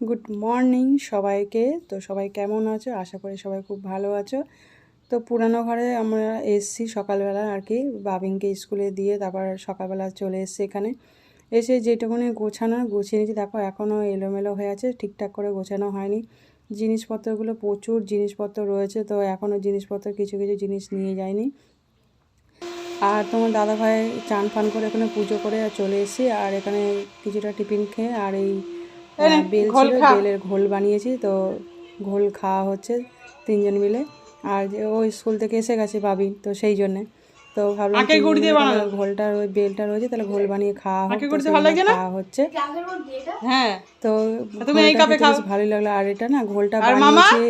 Good morning সবাইকে। তো সবাই কেমন আছো? আশা করি সবাই খুব ভালো আছো। তো পুরানো ঘরে আমরা এসছি সকালবেলা আর কি। বাবিনকে স্কুলে দিয়ে তারপর সকালবেলা চলে এসছি এখানে। এসে যেটুকুনি গোছানো, গুছিয়ে নিয়েছি। দেখো এখনও এলোমেলো হয়ে আছে। ঠিকঠাক করে গোছানো হয়নি। জিনিসপত্রগুলো প্রচুর জিনিসপত্র রয়েছে। তো এখনও জিনিসপত্র, কিছু কিছু জিনিস নিয়ে যায়নি আর তোমার দাদাভাই চান ফান করে এখানে পুজো করে চলে এসেছি। আর এখানে কিছুটা টিফিন খেয়ে আর এই বেল ছিল বেলের ঘোল বানিয়েছি তো ঘোল খাওয়া হচ্ছে তিনজন মিলে। আর যে ও স্কুল থেকে এসে গেছে বাবি তো সেই জন্যে। তো ভাবলাম ঘোলটা ওই বেলটা রয়েছে তাহলে ঘোল বানিয়ে খাওয়া খাওয়া হচ্ছে। হ্যাঁ। তো তুমি এই কাপে খাও। ভালোই লাগল আর এটা না ঘোলটা বানিয়েছি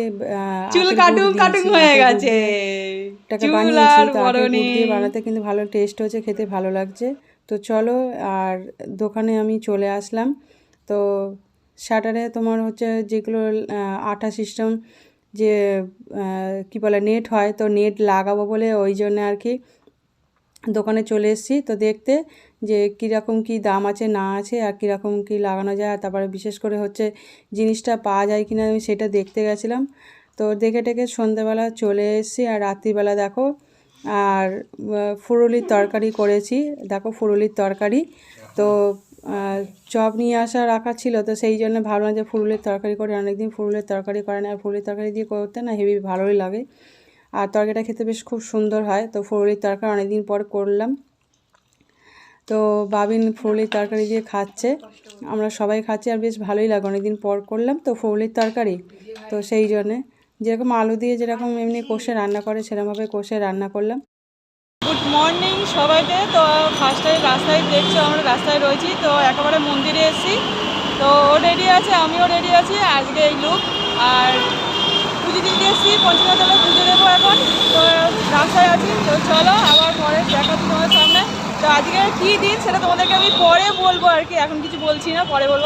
চুল কাটুং কাটুং হয়ে গেছে। এটাকে বানিয়েছি তো আখের দিয়ে বানাতে কিন্তু ভালো টেস্ট হচ্ছে খেতে ভালো লাগছে। তো চলো আর দোকানে আমি চলে আসলাম। তো শাটারে তোমার হচ্ছে যেগুলো আঠা সিস্টেম যে কি বলে নেট হয়, তো নেট লাগাবো বলে ওই জন্য আর কি দোকানে চলে এসেছি। তো দেখতে যে কীরকম কী দাম আছে, না আছে, আর কীরকম কী লাগানো যায় তারপরে বিশেষ করে হচ্ছে জিনিসটা পাওয়া যায় কিনা আমি সেটা দেখতে গেছিলাম। তো দেখে টেকে সন্ধ্যেবেলা চলে এসেছি, আর রাত্রিবেলা দেখো, আর ফুরুলির তরকারি করেছি। দেখো ফুরুলির তরকারি। তো চপ নিয়ে আসা রাখা ছিল, তো সেই জন্য ভাবলাম যে ফুলের তরকারি করে অনেকদিন ফুলের তরকারি করে না, আর ফুরুলির তরকারি দিয়ে করতে না হেভি ভালোই লাগে। আর তরকারিটা খেতে বেশ খুব সুন্দর হয়, তো ফুরুলির তরকারি অনেকদিন পর করলাম। তো বাবিন ফুলের তরকারি দিয়ে খাচ্ছে, আমরা সবাই খাচ্ছি আর বেশ ভালোই লাগে, অনেকদিন পর করলাম তো ফুলের তরকারি। তো সেই জন্যে যেরকম আলু দিয়ে যেরকম এমনি কষে রান্না করে, সেরকমভাবে কষে রান্না করলাম। মর্নিং সবাইকে। তো ফার্স্ট টাইম রাস্তায় দেখছ, আমরা রাস্তায় রয়েছি। তো একেবারে মন্দিরে এসেছি। তো ও রেডি আছে, আমিও রেডি আছি। আজকে এই লুক আর পুজো দিতে এসেছি পঞ্চমতলা পুজো দেবো এখন। তো রাস্তায় আছি। তো চলো, আবার পরে দেখা তোমার সামনে। তো আজকে কী দিন সেটা তোমাদেরকে আমি পরে বলব আর কি। এখন কিছু বলছি না, পরে বলব।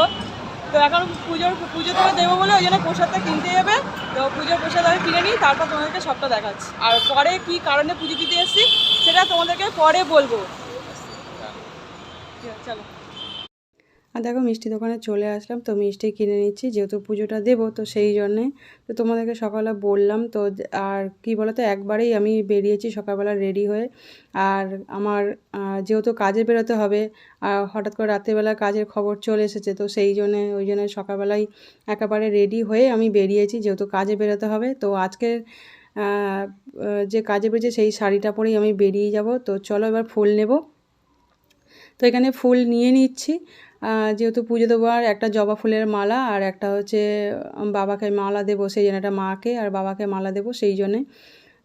তো এখন পুজোর, পুজো তো দেবো বলে ওই জন্য প্রসাদটা কিনতে যাবে। তো পুজোর প্রসাদ আমি কিনে নিই, তারপর তোমাদেরকে সবটা দেখাচ্ছি। আর পরে কি কারণে পুজো দিতে এসেছি সেটা তোমাদেরকে পরে বলব। চলো। আর দেখো মিষ্টি দোকানে চলে আসলাম তো মিষ্টি কিনে নিচ্ছি যেহেতু পুজোটা দেবো তো সেই জন্যে। তো তোমাদেরকে সকালে বললাম তো আর কি বলতো একবারেই আমি বেরিয়েছি সকালবেলা রেডি হয়ে। আর আমার যেহেতু কাজে বেরোতে হবে আর হঠাৎ করে রাত্রেবেলা কাজের খবর চলে এসেছে তো সেই জন্যে ওই জন্য সকালবেলায় একেবারে রেডি হয়ে আমি বেরিয়েছি যেহেতু কাজে বেরোতে হবে। তো আজকে আহ, আহ, যে কাজে বেরিয়েছে সেই শাড়িটা পরেই আমি বেরিয়ে যাব। তো চলো এবার ফুল নেব। তো এখানে ফুল নিয়ে নিচ্ছি। যেহেতু পুজো দেবো, আর একটা জবা ফুলের মালা আর একটা হচ্ছে বাবাকে মালা দেবো, সেই জন্য একটা মাকে আর বাবাকে মালা দেবো সেই জন্যে।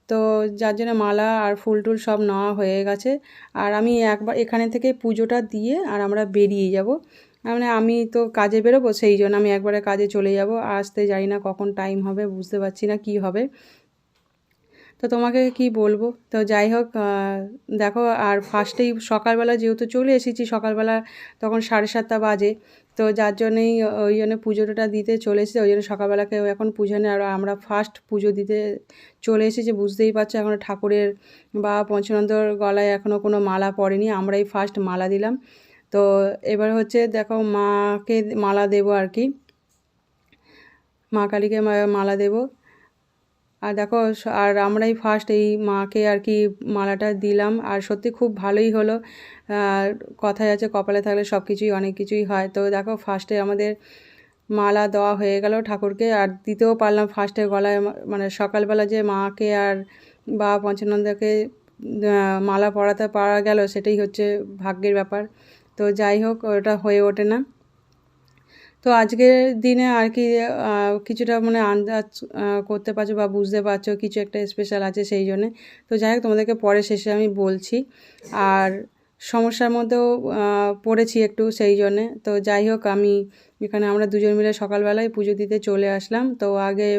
তো যার জন্য মালা আর ফুল টুল সব নেওয়া হয়ে গেছে। আর আমি একবার এখানে থেকে পুজোটা দিয়ে আর আমরা বেরিয়ে যাব। মানে আমি তো কাজে বেরোবো, সেই জন্য আমি একবারে কাজে চলে যাব। আসতে জানি না কখন টাইম হবে, বুঝতে পারছি না কি হবে। তো তোমাকে কি বলব? তো যাই হোক দেখো, আর ফার্স্টেই সকালবেলা যেহেতু চলে এসেছি, সকালবেলা তখন সাড়ে সাতটা বাজে। তো যার জন্যেই ওই জন্য পুজোটা দিতে চলে এসেছি, ওই জন্য সকালবেলাকে এখন পুজো নেই আর আমরা ফার্স্ট পুজো দিতে চলে এসেছি, বুঝতেই পারছ, এখন ঠাকুরের বা পঞ্চনন্দর গলায় এখনও কোনো মালা পড়েনি। আমরাই ফার্স্ট মালা দিলাম। তো এবার হচ্ছে দেখো, মাকে মালা দেবো আর কি। মা কালীকে মালা দেবো। আর দেখো আর আমরাই ফার্স্ট এই মাকে আর কি মালাটা দিলাম। আর সত্যি খুব ভালোই হলো। আর কথায় আছে, কপালে থাকলে সব কিছুই অনেক কিছুই হয়। তো দেখো ফার্স্টে আমাদের মালা দেওয়া হয়ে গেল ঠাকুরকে। আর দিতেও পারলাম ফার্স্টে গলায় মানে সকালবেলা যে মাকে আর বা পঞ্চানন্দকে মালা পরাতে পারা গেল, সেটাই হচ্ছে ভাগ্যের ব্যাপার। তো যাই হোক, ওটা হয়ে ওঠে না। তো আজকের দিনে আর কি কিছুটা মানে আন্দাজ করতে পারছ বা বুঝতে পারছ, কিছু একটা স্পেশাল আছে সেই জন্যে। তো যাই হোক, তোমাদেরকে পরে শেষে আমি বলছি। আর সমস্যার মধ্যেও পড়েছি একটু সেই জন্যে। তো যাই হোক, আমি এখানে আমরা দুজন মিলে সকালবেলায় পুজো দিতে চলে আসলাম। তো আগে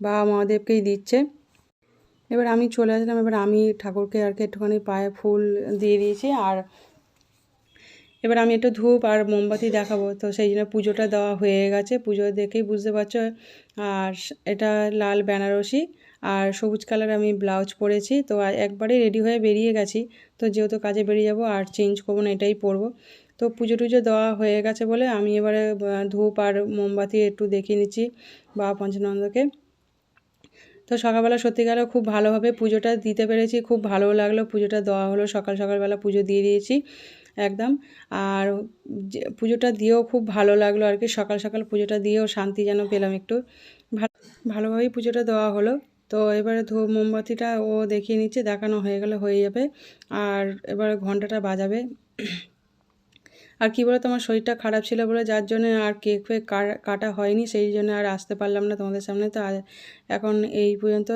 বাবা মহাদেবকেই দিচ্ছে। এবার আমি চলে আসলাম। এবার আমি ঠাকুরকে আর কি একটুখানি পায়ে ফুল দিয়ে দিয়েছি। আর এবার আমি একটু ধূপ আর মোমবাতি দেখাবো। তো সেই জন্য পুজোটা দেওয়া হয়ে গেছে। পুজো দেখেই বুঝতে পারছ। আর এটা লাল বেনারসি আর সবুজ কালার আমি ব্লাউজ পরেছি। তো একবারে রেডি হয়ে বেরিয়ে গেছি। তো যেহেতু কাজে বেরিয়ে যাব আর চেঞ্জ করব না এটাই পরবো। তো পুজো টুজো দেওয়া হয়ে গেছে বলে আমি এবারে ধূপ আর মোমবাতি একটু দেখিয়ে নিচ্ছি বাবা পঞ্চানন্দকে। তো সকালবেলা সত্যিকারে খুব ভালোভাবে পুজোটা দিতে পেরেছি। খুব ভালো লাগল পুজোটা দেওয়া হলো। সকাল সকালবেলা পুজো দিয়ে দিয়েছি। একদম। আর পুজোটা দিয়েও খুব ভালো লাগল আর কি। সকাল সকাল পুজোটা দিয়েও শান্তি যেন পেলাম একটু। ভালো, ভালোভাবেই পুজোটা দেওয়া হলো। তো এবারে ধূপ মোমবাতিটা ও দেখিয়ে নিচ্ছে, দেখানো হয়ে গেলে হয়ে যাবে। আর এবারে ঘন্টাটা বাজাবে। আর কী বলো তোমার শরীরটা খারাপ ছিল বলে যার জন্য আর কেক ফেক কাটা হয়নি, সেই জন্য আর আসতে পারলাম না তোমাদের সামনে। তো এখন এই পর্যন্ত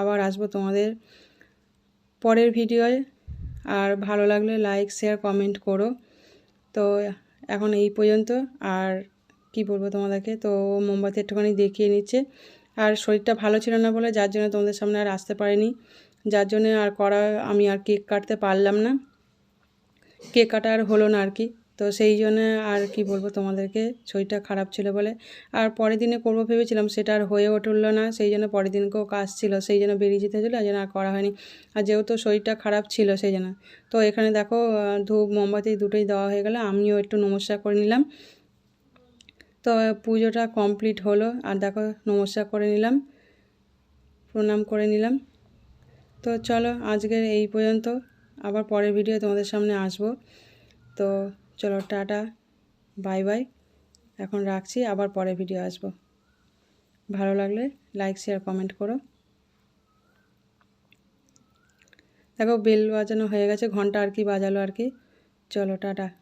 আবার আসব তোমাদের পরের ভিডিওয়। আর ভালো লাগলে লাইক শেয়ার কমেন্ট করো। তো এখন এই পর্যন্ত। আর কি বলব তোমাদেরকে? তো মোমবাতি একটুখানি দেখিয়ে নিচ্ছে। আর শরীরটা ভালো ছিল না বলে যার জন্য তোমাদের সামনে আর আসতে পারিনি। যার জন্য আর করা আমি আর কেক কাটতে পারলাম না। কেক কাটা আর হলো না আর কি। তো সেই জন্য আর কি বলব তোমাদেরকে শরীরটা খারাপ ছিল বলে। আর পরের দিনে করব ভেবেছিলাম, সেটা আর হয়ে উঠল না, সেই জন্য পরের দিনকেও কাজ ছিল, সেই জন্য বেরিয়ে যেতে হয়েছিলো জন্য আর করা হয়নি। আর যেহেতু শরীরটা খারাপ ছিল, সেই জন্য। তো এখানে দেখো ধূপ, মোমবাতি দুটোই দেওয়া হয়ে গেলো, আমিও একটু নমস্কার করে নিলাম। তো পুজোটা কমপ্লিট হলো, আর দেখো নমস্কার করে নিলাম, প্রণাম করে নিলাম। তো চলো আজকের এই পর্যন্ত, আবার পরের ভিডিও তোমাদের সামনে আসব। তো চলো টাটা, বাই বাই। এখন রাখছি, আবার পরে ভিডিও আসব। ভালো লাগলে লাইক শেয়ার কমেন্ট করো। দেখো বেল বাজানো হয়ে গেছে, ঘণ্টা আর কি বাজালো আর কি। চলো টাটা।